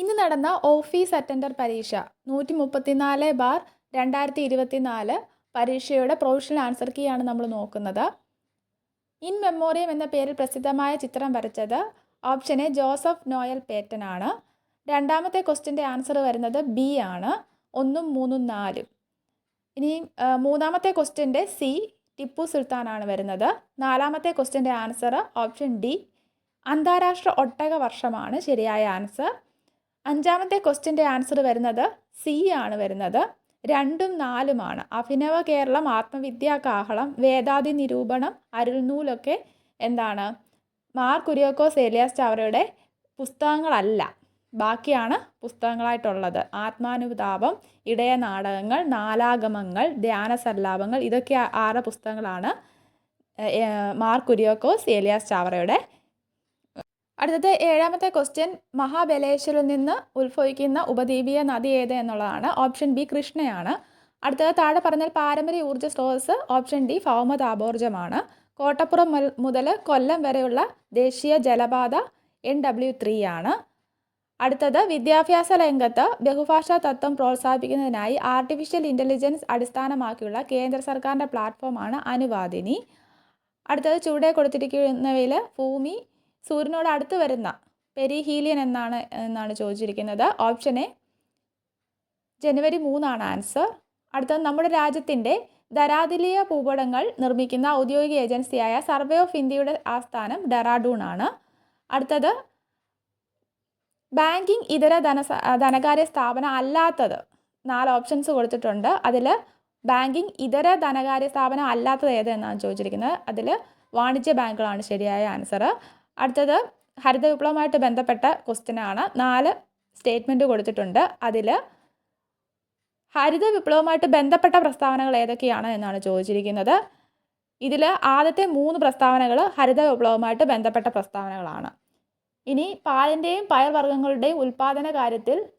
ഇന്ന് നടന്ന office attender പരീക്ഷ നൂറ്റി മുപ്പത്തിനാല് ബാർ രണ്ടായിരത്തി ഇരുപത്തിനാല് പരീക്ഷയുടെ പ്രൊവിഷണൽ ആൻസർ കീ ആണ് നമ്മൾ നോക്കുന്നത്. ഇൻ മെമ്മോറിയം എന്ന പേരിൽ പ്രസിദ്ധമായ ചിത്രം വരച്ചത് option A Joseph Noel Paton ആണ്. രണ്ടാമത്തെ ക്വസ്റ്റിന്റെ ആൻസർ വരുന്നത് ബി ആണ്. ഒന്നും മൂന്നും നാലും. ഇനി മൂന്നാമത്തെ ക്വസ്റ്റിന്റെ സി ടിപ്പു സുൽത്താനാണ് വരുന്നത്. നാലാമത്തെ ക്വസ്റ്റിന്റെ ആൻസർ ഓപ്ഷൻ ഡി അന്താരാഷ്ട്ര ഒട്ടക വർഷമാണ് ശരിയായ ആൻസർ. അഞ്ചാമത്തെ ക്വസ്റ്റിന്റെ ആൻസർ വരുന്നത് സി ആണ് വരുന്നത്. രണ്ടും നാലുമാണ്. അഭിനവ കേരളം ആത്മവിദ്യാ കാഹളം വേദാതി നിരൂപണം അരുൾനൂലൊക്കെ എന്താണ്? മാർ കുര്യോക്കോസ് ഏലിയാസ് ചാവറയുടെ പുസ്തകങ്ങളല്ല. ബാക്കിയാണ് പുസ്തകങ്ങളായിട്ടുള്ളത്. ആത്മാനുതാപം ഇടയ നാടകങ്ങൾ നാലാഗമങ്ങൾ ധ്യാന ധ്യാനസല്ലാപങ്ങൾ ഇതൊക്കെ ആറ് പുസ്തകങ്ങളാണ് മാർ കുര്യോക്കോസ് ഏലിയാസ് ചാവറയുടെ അടുത്തത് ഏഴാമത്തെ ക്വസ്റ്റ്യൻ മഹാബലേശ്വരിൽ നിന്ന് ഉത്ഭവിക്കുന്ന ഉപദ്വീപീയ നദി ഏത് എന്നുള്ളതാണ്. ഓപ്ഷൻ ബി കൃഷ്ണയാണ്. അടുത്തത് താഴെ പറഞ്ഞാൽ പാരമ്പര്യ ഊർജ സ്രോതസ് ഓപ്ഷൻ ഡി ഭൗമതാപോർജമാണ് കോട്ടപ്പുറം മുതൽ കൊല്ലം വരെയുള്ള ദേശീയ ജലപാത എൻ ഡബ്ല്യു ത്രീ ആണ്. അടുത്തത് വിദ്യാഭ്യാസ രംഗത്ത് ബഹുഭാഷാ തത്വം പ്രോത്സാഹിപ്പിക്കുന്നതിനായി ആർട്ടിഫിഷ്യൽ ഇന്റലിജൻസ് അടിസ്ഥാനമാക്കിയുള്ള കേന്ദ്ര സർക്കാരിന്റെ പ്ലാറ്റ്ഫോമാണ് അനുവാദിനി. അടുത്തത് ചുവടെ കൊടുത്തിരിക്കുന്നവയിൽ ഭൂമി സൂര്യനോട് അടുത്ത് വരുന്ന പെരിഹീലിയൻ എന്നാണ് എന്നാണ് ചോദിച്ചിരിക്കുന്നത്. ഓപ്ഷൻ എ ജനുവരി മൂന്നാണ് ആൻസർ അടുത്തത് നമ്മുടെ രാജ്യത്തിന്റെ ധരാതിലീയ ഭൂപടങ്ങൾ നിർമ്മിക്കുന്ന ഔദ്യോഗിക ഏജൻസിയായ സർവേ ഓഫ് ഇന്ത്യയുടെ ആസ്ഥാനം ഡെറാഡൂൺ ആണ് അടുത്തത് ബാങ്കിങ് ഇതര ധന ധനകാര്യ സ്ഥാപനം അല്ലാത്തത് നാല് ഓപ്ഷൻസ് കൊടുത്തിട്ടുണ്ട്. അതിൽ ബാങ്കിങ് ഇതര ധനകാര്യ സ്ഥാപനം അല്ലാത്തത് ഏതെന്നാണ് ചോദിച്ചിരിക്കുന്നത്. അതിൽ വാണിജ്യ ബാങ്കുകളാണ് ശരിയായ ആൻസർ അടുത്തത് ഹരിത വിപ്ലവമായിട്ട് ബന്ധപ്പെട്ട ക്വസ്റ്റ്യൻ ആണ്. നാല് സ്റ്റേറ്റ്മെന്റ് കൊടുത്തിട്ടുണ്ട്. അതിൽ ഹരിത വിപ്ലവമായിട്ട് ബന്ധപ്പെട്ട പ്രസ്താവനകൾ ഏതൊക്കെയാണ് എന്നാണ് ചോദിച്ചിരിക്കുന്നത്. ഇതിൽ ആദ്യത്തെ മൂന്ന് പ്രസ്താവനകൾ ഹരിത വിപ്ലവമായിട്ട് ബന്ധപ്പെട്ട പ്രസ്താവനകളാണ്. ഇനി പാലിന്റെയും പയർവർഗങ്ങളുടെയും ഉൽപ്പാദന കാര്യത്തിൽ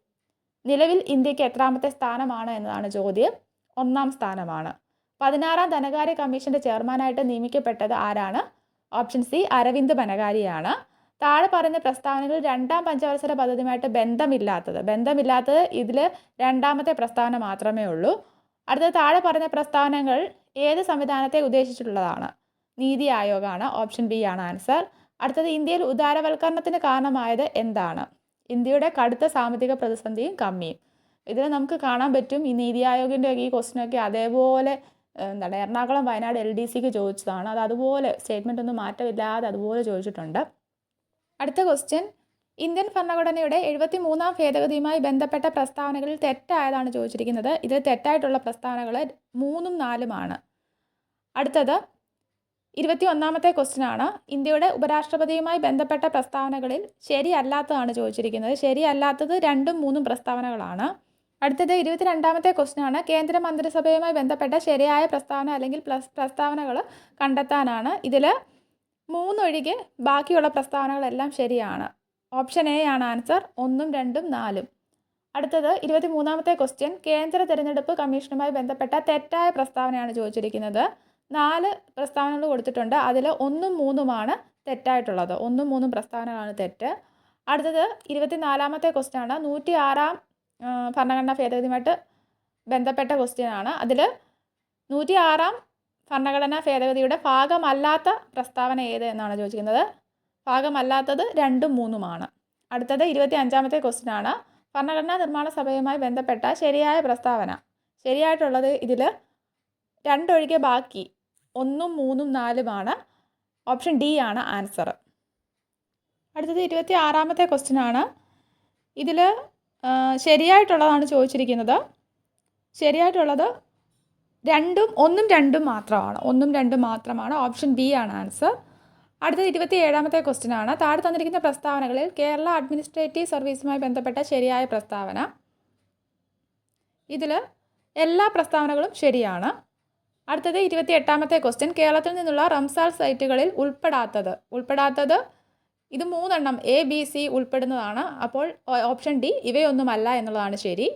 നിലവിൽ ഇന്ത്യയ്ക്ക് എത്രാമത്തെ സ്ഥാനമാണ് എന്നതാണ് ചോദ്യം. ഒന്നാം സ്ഥാനമാണ്. പതിനാറാം ധനകാര്യ കമ്മീഷന്റെ ചെയർമാനായിട്ട് നിയമിക്കപ്പെട്ടത് ആരാണ്? ഓപ്ഷൻ സി അരവിന്ദ് ബനകാരിയാണ് താഴെ പറയുന്ന പ്രസ്താവനകൾ രണ്ടാം പഞ്ചവത്സര പദ്ധതിയുമായിട്ട് ബന്ധമില്ലാത്തത്. ബന്ധമില്ലാത്തത് ഇതിൽ രണ്ടാമത്തെ പ്രസ്താവന മാത്രമേ ഉള്ളൂ. അടുത്ത താഴെ പറഞ്ഞ പ്രസ്താവനകൾ ഏത് സംവിധാനത്തെ ഉദ്ദേശിച്ചിട്ടുള്ളതാണ്? നീതി ആയോഗാണ്. ഓപ്ഷൻ ബി ആണ് ആൻസർ അടുത്തത് ഇന്ത്യയിൽ ഉദാരവൽക്കരണത്തിന് കാരണമായത് എന്താണ്? ഇന്ത്യയുടെ കടുത്ത സാമ്പത്തിക പ്രതിസന്ധിയും കമ്മിയും. ഇതിൽ നമുക്ക് കാണാൻ പറ്റും ഈ നീതി ആയോഗിന്റെ ഈ ക്വസ്റ്റിനൊക്കെ അതേപോലെ എന്താണ് എറണാകുളം വയനാട് എൽ ഡി സിക്ക് ചോദിച്ചതാണ്. അത് അതുപോലെ സ്റ്റേറ്റ്മെന്റ് ഒന്നും മാറ്റമില്ലാതെ അതുപോലെ ചോദിച്ചിട്ടുണ്ട്. അടുത്ത ക്വസ്റ്റ്യൻ ഇന്ത്യൻ ഭരണഘടനയുടെ എഴുപത്തി മൂന്നാം ഭേദഗതിയുമായി ബന്ധപ്പെട്ട പ്രസ്താവനകളിൽ തെറ്റായതാണ് ചോദിച്ചിരിക്കുന്നത്. ഇതിൽ തെറ്റായിട്ടുള്ള പ്രസ്താവനകൾ മൂന്നും നാലുമാണ്. അടുത്തത് ഇരുപത്തി ഒന്നാമത്തെ ക്വസ്റ്റ്യൻ ആണ്. ഇന്ത്യയുടെ ഉപരാഷ്ട്രപതിയുമായി ബന്ധപ്പെട്ട പ്രസ്താവനകളിൽ ശരിയല്ലാത്തതാണ് ചോദിച്ചിരിക്കുന്നത്. ശരിയല്ലാത്തത് രണ്ടും മൂന്നും പ്രസ്താവനകളാണ്. അടുത്തത് ഇരുപത്തിരണ്ടാമത്തെ ക്വസ്റ്റ്യൻ ആണ് കേന്ദ്ര മന്ത്രിസഭയുമായി ബന്ധപ്പെട്ട ശരിയായ പ്രസ്താവന അല്ലെങ്കിൽ പ്ലസ് പ്രസ്താവനകൾ കണ്ടെത്താനാണ്. ഇതിൽ മൂന്നൊഴികെ ബാക്കിയുള്ള പ്രസ്താവനകളെല്ലാം ശരിയാണ്. ഓപ്ഷൻ എ ആണ് ആൻസർ. ഒന്നും രണ്ടും നാലും. അടുത്തത് ഇരുപത്തി മൂന്നാമത്തെ ക്വസ്റ്റ്യൻ. കേന്ദ്ര തിരഞ്ഞെടുപ്പ് കമ്മീഷനുമായി ബന്ധപ്പെട്ട തെറ്റായ പ്രസ്താവനയാണ് ചോദിച്ചിരിക്കുന്നത്. നാല് പ്രസ്താവനകൾ കൊടുത്തിട്ടുണ്ട്. അതിൽ ഒന്നും മൂന്നുമാണ് തെറ്റായിട്ടുള്ളത്. ഒന്നും മൂന്നും പ്രസ്താവനകളാണ് തെറ്റ്. അടുത്തത് ഇരുപത്തിനാലാമത്തെ ക്വസ്റ്റ്യൻ ആണ് നൂറ്റി ആറാം ഭരണഘടനാ ഭേദഗതിയുമായിട്ട് ബന്ധപ്പെട്ട ക്വസ്റ്റ്യൻ ആണ്. അതിൽ നൂറ്റി ആറാം ഭരണഘടനാ ഭേദഗതിയുടെ ഭാഗമല്ലാത്ത പ്രസ്താവന ഏത് എന്നാണ് ചോദിക്കുന്നത്? ഭാഗമല്ലാത്തത് രണ്ടും മൂന്നുമാണ്. അടുത്തത് ഇരുപത്തി അഞ്ചാമത്തെ ക്വസ്റ്റ്യൻ ആണ്. ഭരണഘടനാ നിർമ്മാണ സഭയുമായി ബന്ധപ്പെട്ട ശരിയായ പ്രസ്താവന. ശരിയായിട്ടുള്ളത് ഇതിൽ രണ്ടൊഴികെ ബാക്കി ഒന്നും മൂന്നും നാലുമാണ് ഓപ്ഷൻ ഡി ആണ് ആൻസർ. അടുത്തത് ഇരുപത്തി ആറാമത്തെ ക്വസ്റ്റ്യൻ ആണ്. ഇതിൽ ശരിയായിട്ടുള്ളതാണ് ചോദിച്ചിരിക്കുന്നത്. ശരിയായിട്ടുള്ളത് രണ്ടും ഒന്നും രണ്ടും മാത്രമാണ്. ഒന്നും രണ്ടും മാത്രമാണ്. ഓപ്ഷൻ ബി ആണ് ആൻസർ. അടുത്തത് ഇരുപത്തി ഏഴാമത്തെ ക്വസ്റ്റ്യൻ ആണ്. താഴെ തന്നിരിക്കുന്ന പ്രസ്താവനകളിൽ കേരള അഡ്മിനിസ്ട്രേറ്റീവ് സർവീസുമായി ബന്ധപ്പെട്ട ശരിയായ പ്രസ്താവന. ഇതിൽ എല്ലാ പ്രസ്താവനകളും ശരിയാണ്. അടുത്തത് ഇരുപത്തി എട്ടാമത്തെ ക്വസ്റ്റ്യൻ. കേരളത്തിൽ നിന്നുള്ള റംസാർ സൈറ്റുകളിൽ ഉൾപ്പെടാത്തത്. ഉൾപ്പെടാത്തത് ഇത് മൂന്നെണ്ണം എ ബി സി ഉൾപ്പെടുന്നതാണ്. അപ്പോൾ ഓപ്ഷൻ ഡി ഇവയൊന്നുമല്ല എന്നുള്ളതാണ് ശരി.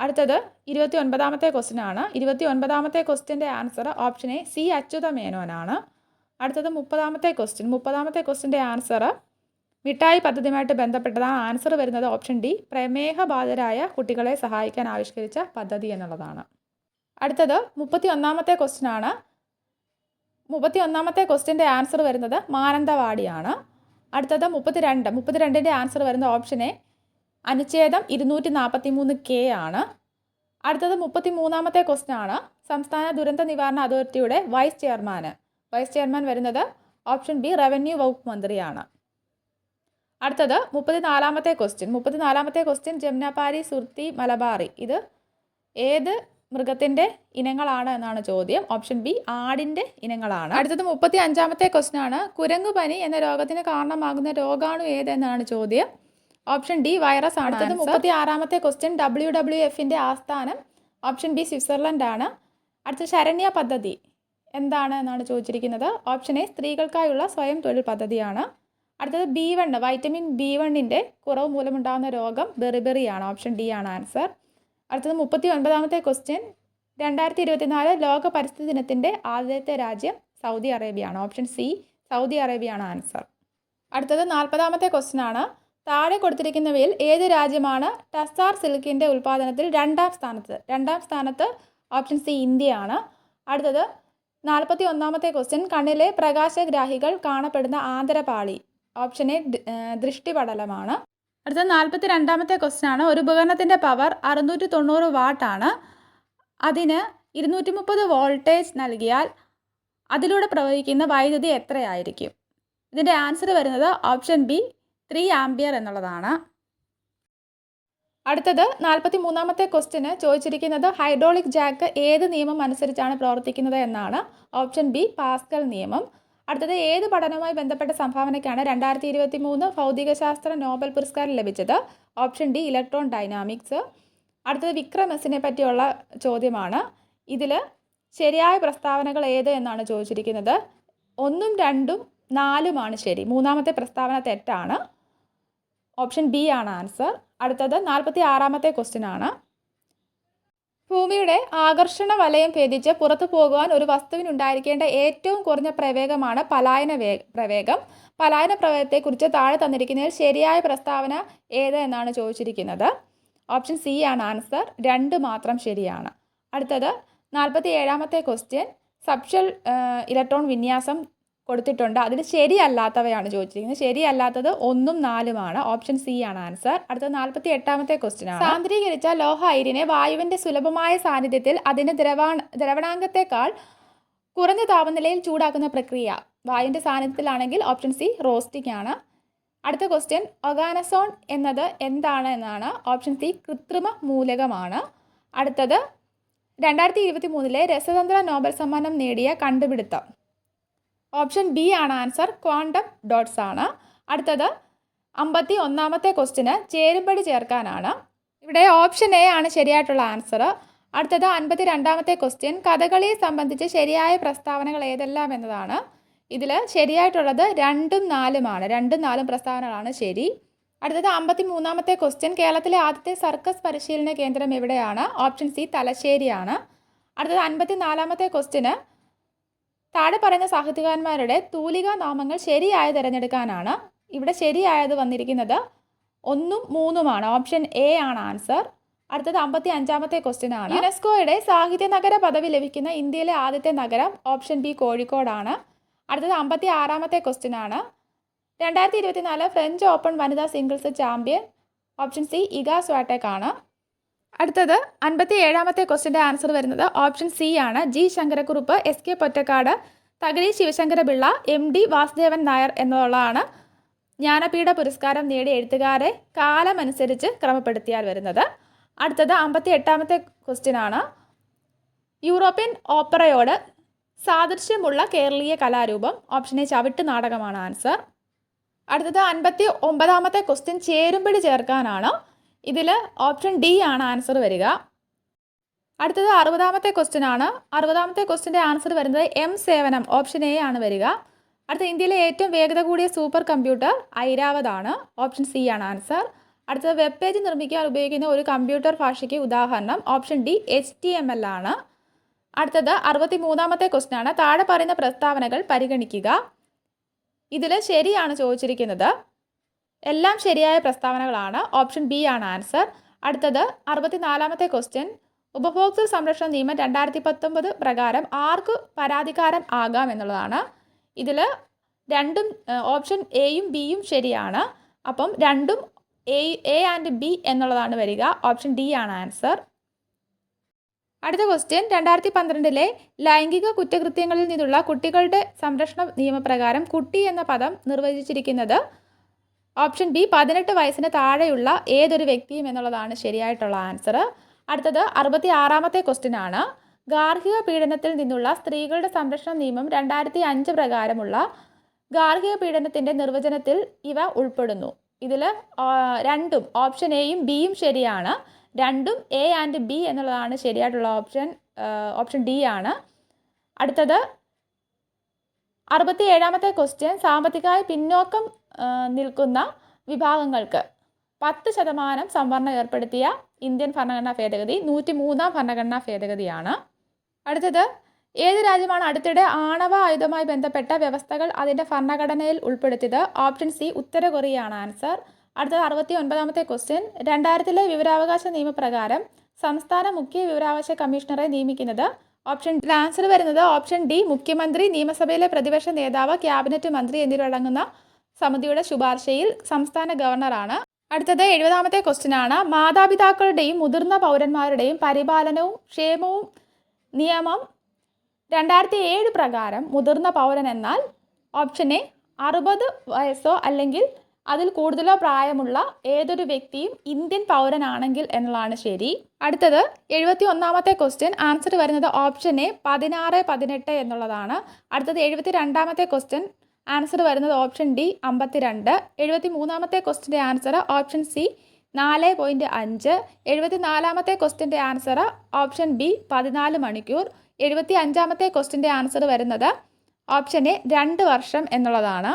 അടുത്തത് ഇരുപത്തി ഒൻപതാമത്തെ ക്വസ്റ്റ്യൻ ആണ്. ഇരുപത്തി ഒൻപതാമത്തെ ക്വസ്റ്റ്യന്റെ answer option A C Achyuta മേനോനാണ് അടുത്തത് മുപ്പതാമത്തെ ക്വസ്റ്റ്യൻ മുപ്പതാമത്തെ ക്വസ്റ്റ്യന്റെ ആൻസർ മിഠായി പദ്ധതിയുമായിട്ട് ബന്ധപ്പെട്ടതാണ്. ആൻസർ വരുന്നത് ഓപ്ഷൻ ഡി പ്രമേഹബാധിതരായ കുട്ടികളെ സഹായിക്കാൻ ആവിഷ്കരിച്ച പദ്ധതി എന്നുള്ളതാണ്. അടുത്തത് മുപ്പത്തി ഒന്നാമത്തെ ക്വസ്റ്റ്യൻ ആണ്. മുപ്പത്തി ഒന്നാമത്തെ ക്വസ്റ്റ്യന്റെ ആൻസർ വരുന്നത് മാനന്തവാടിയാണ്. അടുത്തത് മുപ്പത്തിരണ്ട്. മുപ്പത്തിരണ്ടിന്റെ ആൻസർ വരുന്ന ഓപ്ഷനെ അനുച്ഛേദം ഇരുന്നൂറ്റി നാൽപ്പത്തി മൂന്ന് കെ ആണ്. അടുത്തത് മുപ്പത്തി മൂന്നാമത്തെ ക്വസ്റ്റ്യൻ ആണ്. സംസ്ഥാന ദുരന്ത നിവാരണ അതോറിറ്റിയുടെ വൈസ് ചെയർമാന് വൈസ് ചെയർമാൻ വരുന്നത് ഓപ്ഷൻ ബി റവന്യൂ വകുപ്പ് മന്ത്രിയാണ്. അടുത്തത് മുപ്പത്തിനാലാമത്തെ ക്വസ്റ്റ്യൻ മുപ്പത്തിനാലാമത്തെ ക്വസ്റ്റ്യൻ ജംനാപാരി സുർത്തി മലബാറി. ഇത് ഏത് മൃഗത്തിന്റെ ഇനങ്ങളാണ് എന്നാണ് ചോദ്യം. ഓപ്ഷൻ ബി ആടിന്റെ ഇനങ്ങളാണ്. അടുത്തത് മുപ്പത്തി അഞ്ചാമത്തെ ക്വസ്റ്റ്യൻ ആണ് കുരങ്ങുപനി എന്ന രോഗത്തിന് കാരണമാകുന്ന രോഗാണു ഏതെന്നാണ് ചോദ്യം. ഓപ്ഷൻ ഡി വൈറസ് ആണ്. അടുത്തത് മുപ്പത്തി ആറാമത്തെ ക്വസ്റ്റ്യൻ ഡബ്ല്യു ഡബ്ല്യു എഫിന്റെ ആസ്ഥാനം. ഓപ്ഷൻ ബി സ്വിറ്റ്സർലൻഡ് ആണ്. അടുത്ത ശരണ്യ പദ്ധതി എന്താണ് എന്നാണ് ചോദിച്ചിരിക്കുന്നത്. ഓപ്ഷൻ എ സ്ത്രീകൾക്കായുള്ള സ്വയം തൊഴിൽ പദ്ധതിയാണ്. അടുത്തത് ബി വൺ വൈറ്റമിൻ ബി വണ്ണിന്റെ കുറവ് മൂലമുണ്ടാകുന്ന രോഗം ബെറിബെറിയാണ്. ഓപ്ഷൻ ഡി ആണ് ആൻസർ. അടുത്തത് മുപ്പത്തി ഒൻപതാമത്തെ ക്വസ്റ്റ്യൻ രണ്ടായിരത്തി ഇരുപത്തിനാല് ലോക പരിസ്ഥിതി ദിനത്തിന്റെ ആദ്യത്തെ രാജ്യം സൗദി അറേബ്യയാണ്. ഓപ്ഷൻ സി സൗദി അറേബ്യയാണ് ആൻസർ അടുത്തത് നാൽപ്പതാമത്തെ ക്വസ്റ്റ്യൻ ആണ്. താഴെ കൊടുത്തിരിക്കുന്നവയിൽ ഏത് രാജ്യമാണ് ടസാർ സിൽക്കിന്റെ ഉൽപ്പാദനത്തിൽ രണ്ടാം സ്ഥാനത്ത്? രണ്ടാം സ്ഥാനത്ത് ഓപ്ഷൻ സി ഇന്ത്യയാണ്. അടുത്തത് നാൽപ്പത്തി ഒന്നാമത്തെ ക്വസ്റ്റ്യൻ കണ്ണിലെ പ്രകാശഗ്രാഹികൾ കാണപ്പെടുന്ന ആന്തരപാളി. Option A ദൃഷ്ടിപടലമാണ്. അടുത്തത് നാൽപ്പത്തി രണ്ടാമത്തെ ക്വസ്റ്റ്യൻ ആണ് ഒരു ഉപകരണത്തിന്റെ പവർ അറുന്നൂറ്റി തൊണ്ണൂറ് വാട്ടാണ്. അതിന് ഇരുന്നൂറ്റി മുപ്പത് വോൾട്ടേജ് നൽകിയാൽ അതിലൂടെ പ്രവഹിക്കുന്ന വൈദ്യുതി എത്രയായിരിക്കും? ഇതിന്റെ ആൻസർ വരുന്നത് ഓപ്ഷൻ ബി ത്രീ ആംബിയർ എന്നുള്ളതാണ്. അടുത്തത് നാൽപ്പത്തി മൂന്നാമത്തെ ക്വസ്റ്റ്യന് ചോദിച്ചിരിക്കുന്നത് ഹൈഡ്രോളിക് ജാക്ക് ഏത് നിയമം അനുസരിച്ചാണ് പ്രവർത്തിക്കുന്നത് എന്നാണ്. ഓപ്ഷൻ ബി പാസ്കൽ നിയമം. അടുത്തത് ഏത് പഠനവുമായി ബന്ധപ്പെട്ട സംഭാവനയ്ക്കാണ് രണ്ടായിരത്തി ഇരുപത്തി മൂന്ന് ഭൗതികശാസ്ത്ര നോബൽ പുരസ്കാരം ലഭിച്ചത്? Option D electron dynamics. അടുത്തത് വിക്രം എസിനെ പറ്റിയുള്ള ചോദ്യമാണ്. ഇതിൽ ശരിയായ പ്രസ്താവനകൾ ഏത് എന്നാണ് ചോദിച്ചിരിക്കുന്നത്? ഒന്നും രണ്ടും നാലുമാണ് ശരി. മൂന്നാമത്തെ പ്രസ്താവന തെറ്റാണ്. ഓപ്ഷൻ ബി ആണ് ആൻസർ. അടുത്തത് നാൽപ്പത്തി ആറാമത്തെ ക്വസ്റ്റ്യൻ ആണ് ഭൂമിയുടെ ആകർഷണ വലയം ഭേദിച്ച് പുറത്തു പോകുവാൻ ഒരു വസ്തുവിനുണ്ടായിരിക്കേണ്ട ഏറ്റവും കുറഞ്ഞ പ്രവേഗമാണ് പലായന വേ പ്രവേഗം. പലായന പ്രവേഗത്തെക്കുറിച്ച് താഴെ തന്നിരിക്കുന്നതിൽ ശരിയായ പ്രസ്താവന ഏത് എന്നാണ് ചോദിച്ചിരിക്കുന്നത്? ഓപ്ഷൻ സി ആണ് ആൻസർ. രണ്ട് മാത്രം ശരിയാണ്. അടുത്തത് നാൽപ്പത്തി ഏഴാമത്തെ ക്വസ്റ്റ്യൻ. സബ്ഷൽ ഇലക്ട്രോൺ വിന്യാസം കൊടുത്തിട്ടുണ്ട്. അതിൽ ശരിയല്ലാത്തവയാണ് ചോദിച്ചിരിക്കുന്നത്. ശരിയല്ലാത്തത് ഒന്നും നാലുമാണ്. ഓപ്ഷൻ സി ആണ് ആൻസർ. അടുത്ത നാൽപ്പത്തി എട്ടാമത്തെ ക്വസ്റ്റ്യൻ ആണ്. സാന്ദ്രീകരിച്ച ലോഹ അയിരിനെ വായുവിന്റെ സുലഭമായ സാന്നിധ്യത്തിൽ അതിന്റെ ദ്രവാ ദ്രവണാംഗത്തെക്കാൾ കുറഞ്ഞ താപനിലയിൽ ചൂടാക്കുന്ന പ്രക്രിയ വായുവിന്റെ സാന്നിധ്യത്തിലാണെങ്കിൽ ഓപ്ഷൻ സി റോസ്റ്റിംഗ് ആണ്. അടുത്ത ക്വസ്റ്റ്യൻ ഒഗാനസോൺ എന്നത് എന്താണ് എന്നാണ്. ഓപ്ഷൻ സി കൃത്രിമ മൂലകമാണ്. അടുത്തത് രണ്ടായിരത്തി ഇരുപത്തി മൂന്നിലെ രസതന്ത്ര നോബൽ സമ്മാനം നേടിയ കണ്ടുപിടുത്തം. ഓപ്ഷൻ ബി ആണ് ആൻസർ ക്വാണ്ടം ഡോട്ട്സ് ആണ്. അടുത്തത് അമ്പത്തി ഒന്നാമത്തെ ക്വസ്റ്റിന് ചേരുംപടി ചേർക്കാനാണ്. ഇവിടെ ഓപ്ഷൻ എ ആണ് ശരിയായിട്ടുള്ള ആൻസർ അടുത്തത് അൻപത്തി രണ്ടാമത്തെ ക്വസ്റ്റ്യൻ കഥകളിയെ സംബന്ധിച്ച് ശരിയായ പ്രസ്താവനകൾ ഏതെല്ലാം എന്നതാണ്. ഇതിൽ ശരിയായിട്ടുള്ളത് രണ്ടും നാലുമാണ് രണ്ടും നാലും പ്രസ്താവനകളാണ് ശരി. അടുത്തത് അമ്പത്തി മൂന്നാമത്തെ ക്വസ്റ്റ്യൻ കേരളത്തിലെ ആദ്യത്തെ സർക്കസ് പരിശീലന കേന്ദ്രം എവിടെയാണ്? ഓപ്ഷൻ സി തലശ്ശേരിയാണ്. അടുത്തത് അൻപത്തി നാലാമത്തെ ക്വസ്റ്റ്യന് താഴെ പറയുന്ന സാഹിത്യകാരന്മാരുടെ തൂലിക നാമങ്ങൾ ശരിയായി തിരഞ്ഞെടുക്കാനാണ് ഇവിടെ ശരിയായത് വന്നിരിക്കുന്നത്. ഒന്നും മൂന്നുമാണ്. ഓപ്ഷൻ എ ആണ് ആൻസർ. അടുത്തത് അമ്പത്തി അഞ്ചാമത്തെ ക്വസ്റ്റ്യൻ ആണ്. യുനെസ്കോയുടെ സാഹിത്യ നഗര പദവി ലഭിക്കുന്ന ഇന്ത്യയിലെ ആദ്യത്തെ നഗരം ഓപ്ഷൻ ബി കോഴിക്കോടാണ്. അടുത്തത് അമ്പത്തി ആറാമത്തെ ക്വസ്റ്റ്യൻ ആണ്. രണ്ടായിരത്തി ഇരുപത്തിനാല് ഫ്രഞ്ച് ഓപ്പൺ വനിതാ singles champion option C Iga Swiatek ആണ് അടുത്തത് അൻപത്തി ഏഴാമത്തെ ക്വസ്റ്റിന്റെ ആൻസർ വരുന്നത് ഓപ്ഷൻ സി ആണ്. G Sankara Kurup S K Pottekkatt Thakazhi Sivasankara Pillai M D Vasudevan Nair എന്നുള്ളതാണ് ജ്ഞാനപീഠ പുരസ്കാരം നേടിയ എഴുത്തുകാരെ കാലമനുസരിച്ച് ക്രമപ്പെടുത്തിയാൽ വരുന്നത്. അടുത്തത് അമ്പത്തി എട്ടാമത്തെ ക്വസ്റ്റ്യനാണ് യൂറോപ്യൻ ഓപ്പറയോട് സാദൃശ്യമുള്ള കേരളീയ കലാരൂപം ഓപ്ഷൻ എ ചവിട്ട് നാടകമാണ് ആൻസർ അടുത്തത് അൻപത്തി ഒമ്പതാമത്തെ ക്വസ്റ്റ്യൻ ചേരുമ്പിടി ചേർക്കാനാണ്. ഇതിൽ ഓപ്ഷൻ ഡി ആണ് ആൻസർ വരിക. അടുത്തത് അറുപതാമത്തെ ക്വസ്റ്റ്യൻ ആണ്. അറുപതാമത്തെ ക്വസ്റ്റിന്റെ ആൻസർ വരുന്നത് എം സേവനം ഓപ്ഷൻ എ ആണ് വരിക. അടുത്ത ഇന്ത്യയിലെ ഏറ്റവും വേഗത കൂടിയ സൂപ്പർ കമ്പ്യൂട്ടർ ഐരാവതാണ്. ഓപ്ഷൻ സി ആണ് ആൻസർ അടുത്തത് വെബ് പേജ് നിർമ്മിക്കാൻ ഉപയോഗിക്കുന്ന ഒരു കമ്പ്യൂട്ടർ ഭാഷയ്ക്ക് ഉദാഹരണം option D H T M L ആണ്. അടുത്തത് അറുപത്തി മൂന്നാമത്തെ ക്വസ്റ്റ്യൻ ആണ്. താഴെ പറയുന്ന പ്രസ്താവനകൾ പരിഗണിക്കുക. ഇതിൽ ശരിയാണ് ചോദിച്ചിരിക്കുന്നത്. എല്ലാം ശരിയായ പ്രസ്താവനകളാണ്. ഓപ്ഷൻ ബി ആണ് ആൻസർ. അടുത്തത് അറുപത്തിനാലാമത്തെ ക്വസ്റ്റ്യൻ. ഉപഭോക്തൃ സംരക്ഷണ നിയമം രണ്ടായിരത്തി പത്തൊമ്പത് പ്രകാരം ആർക്ക് പരാതിക്കാരൻ ആകാം എന്നുള്ളതാണ്. ഇതിൽ രണ്ടും ഓപ്ഷൻ എയും ബിയും ശരിയാണ്. അപ്പം രണ്ടും എ എ ആൻഡ് ബി എന്നുള്ളതാണ് വരിക. ഓപ്ഷൻ ഡി ആണ് ആൻസർ. അടുത്ത ക്വസ്റ്റ്യൻ. രണ്ടായിരത്തി പന്ത്രണ്ടിലെ ലൈംഗിക കുറ്റകൃത്യങ്ങളിൽ നിന്നുള്ള കുട്ടികളുടെ സംരക്ഷണ നിയമപ്രകാരം കുട്ടി എന്ന പദം നിർവചിച്ചിരിക്കുന്നത് ഓപ്ഷൻ ബി പതിനെട്ട് വയസ്സിന് താഴെയുള്ള ഏതൊരു വ്യക്തിയും എന്നുള്ളതാണ് ശരിയായിട്ടുള്ള ആൻസർ. അടുത്തത് അറുപത്തി ആറാമത്തെ ക്വസ്റ്റ്യൻ ആണ്. ഗാർഹിക പീഡനത്തിൽ നിന്നുള്ള സ്ത്രീകളുടെ സംരക്ഷണ നിയമം രണ്ടായിരത്തി അഞ്ച് പ്രകാരമുള്ള ഗാർഹിക പീഡനത്തിന്റെ നിർവചനത്തിൽ ഇവ ഉൾപ്പെടുന്നു. ഇതിൽ രണ്ടും ഓപ്ഷൻ എയും ബിയും ശരിയാണ്. രണ്ടും എ ആൻഡ് ബി എന്നുള്ളതാണ് ശരിയായിട്ടുള്ള ഓപ്ഷൻ ഓപ്ഷൻ ഡി ആണ്. അടുത്തത് അറുപത്തി ഏഴാമത്തെ ക്വസ്റ്റ്യൻ സാമ്പത്തികമായി പിന്നോക്കം നിൽക്കുന്ന വിഭാഗങ്ങൾക്ക് പത്ത് ശതമാനം സംവരണം ഏർപ്പെടുത്തിയ ഇന്ത്യൻ ഭരണഘടനാ ഭേദഗതി നൂറ്റി മൂന്നാം ഭരണഘടനാ ഭേദഗതിയാണ്. അടുത്തത് ഏത് രാജ്യമാണ് അടുത്തിടെ ആണവ ആയുധവുമായി ബന്ധപ്പെട്ട വ്യവസ്ഥകൾ അതിന്റെ ഭരണഘടനയിൽ ഉൾപ്പെടുത്തിയത്? ഓപ്ഷൻ സി ഉത്തര കൊറിയയാണ് ആൻസർ. അടുത്തത് അറുപത്തി ഒൻപതാമത്തെ ക്വസ്റ്റ്യൻ. രണ്ടായിരത്തിലെ വിവരാവകാശ നിയമപ്രകാരം സംസ്ഥാന മുഖ്യ വിവരാവകാശ കമ്മീഷണറെ നിയമിക്കുന്നത്? ഓപ്ഷൻ ആൻസർ വരുന്നത് ഓപ്ഷൻ ഡി മുഖ്യമന്ത്രി നിയമസഭയിലെ പ്രതിപക്ഷ നേതാവ് ക്യാബിനറ്റ് മന്ത്രി എന്നിവരടങ്ങുന്ന സമിതിയുടെ ശുപാർശയിൽ സംസ്ഥാന ഗവർണറാണ്. അടുത്തത് എഴുപതാമത്തെ ക്വസ്റ്റ്യൻ ആണ് മാതാപിതാക്കളുടെയും മുതിർന്ന പൗരന്മാരുടെയും പരിപാലനവും ക്ഷേമവും നിയമം രണ്ടായിരത്തി ഏഴ് പ്രകാരം മുതിർന്ന പൗരൻ എന്നാൽ ഓപ്ഷൻ എ അറുപത് വയസ്സോ അല്ലെങ്കിൽ അതിൽ കൂടുതലോ പ്രായമുള്ള ഏതൊരു വ്യക്തിയും ഇന്ത്യൻ പൗരനാണെങ്കിൽ എന്നുള്ളതാണ് ശരി. അടുത്തത് എഴുപത്തി ഒന്നാമത്തെ ക്വസ്റ്റ്യൻ. ആൻസർ വരുന്നത് ഓപ്ഷൻ എ പതിനാറ് പതിനെട്ട് എന്നുള്ളതാണ്. അടുത്തത് എഴുപത്തി രണ്ടാമത്തെ ക്വസ്റ്റ്യൻ. ആൻസർ വരുന്നത് ഓപ്ഷൻ ഡി അമ്പത്തിരണ്ട്. എഴുപത്തി മൂന്നാമത്തെ ക്വസ്റ്റിന്റെ ആൻസർ ഓപ്ഷൻ സി നാല് പോയിന്റ് അഞ്ച്. എഴുപത്തി നാലാമത്തെ ക്വസ്റ്റിന്റെ ആൻസർ ഓപ്ഷൻ ബി പതിനാല് മണിക്കൂർ. എഴുപത്തി അഞ്ചാമത്തെ ക്വസ്റ്റിന്റെ ആൻസർ വരുന്നത് ഓപ്ഷൻ എ രണ്ട് വർഷം എന്നുള്ളതാണ്.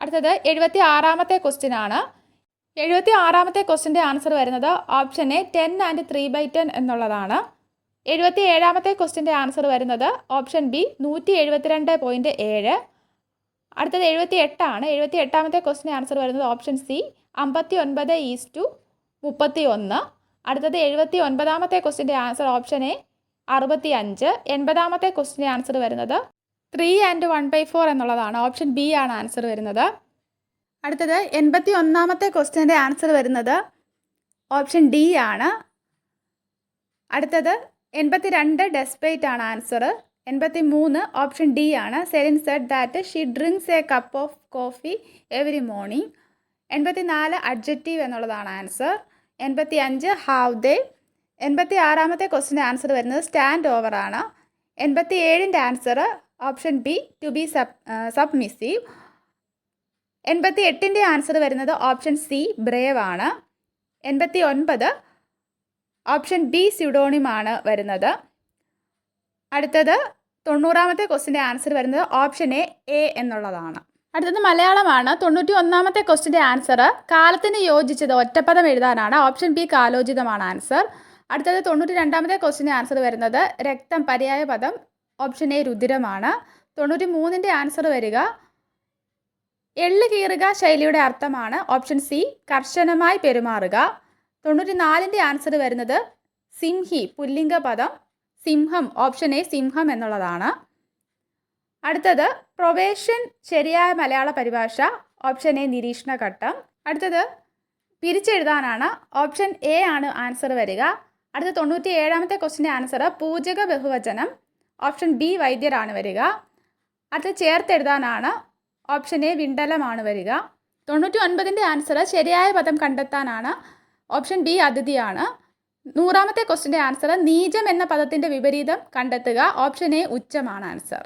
അടുത്തത് എഴുപത്തി ആറാമത്തെ ക്വസ്റ്റിനാണ് എഴുപത്തി ആറാമത്തെ ക്വസ്റ്റിന്റെ ആൻസർ വരുന്നത് option A ten and three by ten എന്നുള്ളതാണ്. എഴുപത്തി ഏഴാമത്തെ ക്വസ്റ്റിന്റെ ആൻസർ വരുന്നത് ഓപ്ഷൻ ബി നൂറ്റി എഴുപത്തിരണ്ട് പോയിന്റ് ഏഴ്. അടുത്തത് എഴുപത്തി എട്ടാണ് എഴുപത്തി എട്ടാമത്തെ ക്വസ്റ്റിന് ആൻസർ വരുന്നത് ഓപ്ഷൻ സി അമ്പത്തി ഒൻപത് ഈസ് ടു മുപ്പത്തി ഒന്ന് അടുത്തത് എഴുപത്തി ഒൻപതാമത്തെ ക്വസ്റ്റിന്റെ ആൻസർ ഓപ്ഷൻ എ അറുപത്തി അഞ്ച് എൺപതാമത്തെ ക്വസ്റ്റിന്റെ ആൻസർ വരുന്നത് three and one by four എന്നുള്ളതാണ്. ഓപ്ഷൻ ബി ആണ് ആൻസർ വരുന്നത്. അടുത്തത് എൺപത്തി ഒന്നാമത്തെ ക്വസ്റ്റിന്റെ ആൻസർ വരുന്നത് ഓപ്ഷൻ ഡി ആണ്. അടുത്തത് എൺപത്തി രണ്ട് ഡെസ്പേറ്റ് ആണ് ആൻസർ എൺപത്തി മൂന്ന് ഓപ്ഷൻ ഡി ആണ്. Celine said that she drinks a cup of coffee every morning എൺപത്തി നാല് അഡ്ജക്റ്റീവ് എന്നുള്ളതാണ് ആൻസർ എൺപത്തി അഞ്ച് ഹാവ് ദേ എൺപത്തി ആറാമത്തെ ക്വസ്റ്റിന്റെ ആൻസർ വരുന്നത് സ്റ്റാൻഡ് ഓവർ ആണ്. എൺപത്തി ഏഴിന്റെ answer option B to be sub submissive എൺപത്തി എട്ടിന്റെ ആൻസർ വരുന്നത് ഓപ്ഷൻ സി ബ്രേവ് ആണ്. എൺപത്തി ഒൻപത് ഓപ്ഷൻ ബി സ്യുഡോണിമാണ് വരുന്നത്. അടുത്തത് തൊണ്ണൂറാമത്തെ ക്വസ്റ്റിന്റെ ആൻസർ വരുന്നത് ഓപ്ഷൻ എ എ എന്നുള്ളതാണ്. അടുത്തത് മലയാളമാണ്. തൊണ്ണൂറ്റി ഒന്നാമത്തെ ക്വസ്റ്റിന്റെ ആൻസർ കാലത്തിന് യോജിച്ചത് ഒറ്റപ്പദം എഴുതാനാണ്. ഓപ്ഷൻ ബി കാലോചിതമാണ് ആൻസർ. അടുത്തത് തൊണ്ണൂറ്റി രണ്ടാമത്തെ ക്വസ്റ്റിന്റെ ആൻസർ വരുന്നത് രക്തം പര്യായ പദം ഓപ്ഷൻ എ രുദ്രമാണ്. തൊണ്ണൂറ്റി മൂന്നിന്റെ ആൻസർ വരിക എള്ളു കീറുക ശൈലിയുടെ അർത്ഥമാണ്. ഓപ്ഷൻ സി കർശനമായി പെരുമാറുക. തൊണ്ണൂറ്റി നാലിന്റെ ആൻസർ വരുന്നത് സിംഹി പുല്ലിംഗ പദം സിംഹം ഓപ്ഷൻ എ സിംഹം എന്നുള്ളതാണ്. അടുത്തത് പ്രൊവേഷൻ ശരിയായ മലയാള പരിഭാഷ ഓപ്ഷൻ എ നിരീക്ഷണ ഘട്ടം അടുത്തത് പിരിച്ചെഴുതാനാണ്. ഓപ്ഷൻ എ ആണ് ആൻസർ വരിക. അടുത്ത തൊണ്ണൂറ്റി ഏഴാമത്തെ ക്വസ്റ്റിന്റെ ആൻസർ പൂജക ബഹുവചനം. ഓപ്ഷൻ ബി വൈദ്യരാണ് വരിക. അടുത്ത ചേർത്തെഴുതാനാണ്. ഓപ്ഷൻ എ വിണ്ടലമാണ് വരിക. തൊണ്ണൂറ്റി ഒൻപതിന്റെ ആൻസർ ശരിയായ പദം കണ്ടെത്താനാണ്. ഓപ്ഷൻ ബി അതിഥിയാണ്. നൂറാമത്തെ ക്വസ്റ്റിന്റെ ആൻസർ നീചം എന്ന പദത്തിന്റെ വിപരീതം കണ്ടെത്തുക. Option A ഉച്ചമാണ് answer